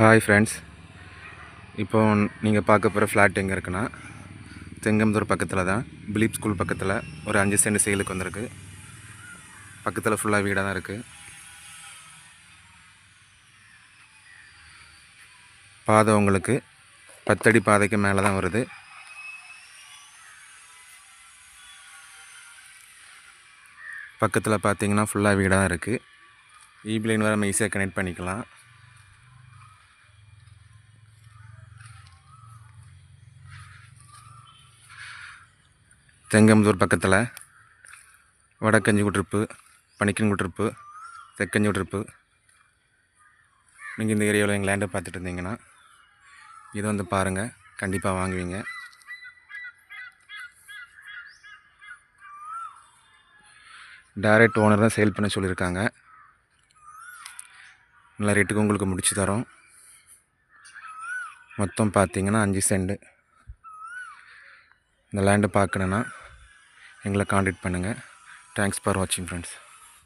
Hi friends இப்போ நீங்கள் பார்க்க போகிற ஃப்ளாட் எங்கே இருக்குன்னா செங்கம்புதூர் பக்கத்தில் தான் பிலீப் ஸ்கூல் பக்கத்தில் ஒரு அஞ்சு சென்ட் சேலுக்கு வந்திருக்கு. பக்கத்தில் ஃபுல்லாக வீடாக தான் இருக்குது பாதை உங்களுக்கு பத்தடி பாதைக்கு மேலே தான் வருது. பக்கத்தில் பார்த்தீங்கன்னா ஃபுல்லாக வீடாக தான் இருக்குது ஈபி வர நம்ம ஈஸியாக கனெக்ட் பண்ணிக்கலாம். தெங்கம்புதூர் பக்கத்தில் வடக்கஞ்சி குட்டிருப்பு பனிக்கன் குட்ருப்பு தெக்கஞ்சி குட்டிருப்பு நீங்கள் இந்த ஏரியாவில் எங்கள் லேண்டை பார்த்துட்டு இருந்தீங்கன்னா இதை வந்து பாருங்கள் கண்டிப்பாக வாங்குவீங்க. டைரக்ட் ஓனர் தான் சேல் பண்ண சொல்லியிருக்காங்க. நல்ல ரேட்டுக்கு உங்களுக்கு முடிச்சு தரோம். மொத்தம் பார்த்தீங்கன்னா அஞ்சு செண்டு இந்த லேண்டை பார்க்கணுன்னா எங்களை காண்டாக்ட் பண்ணுங்கள் தேங்க்ஸ் ஃபார் வாட்சிங் ஃப்ரெண்ட்ஸ்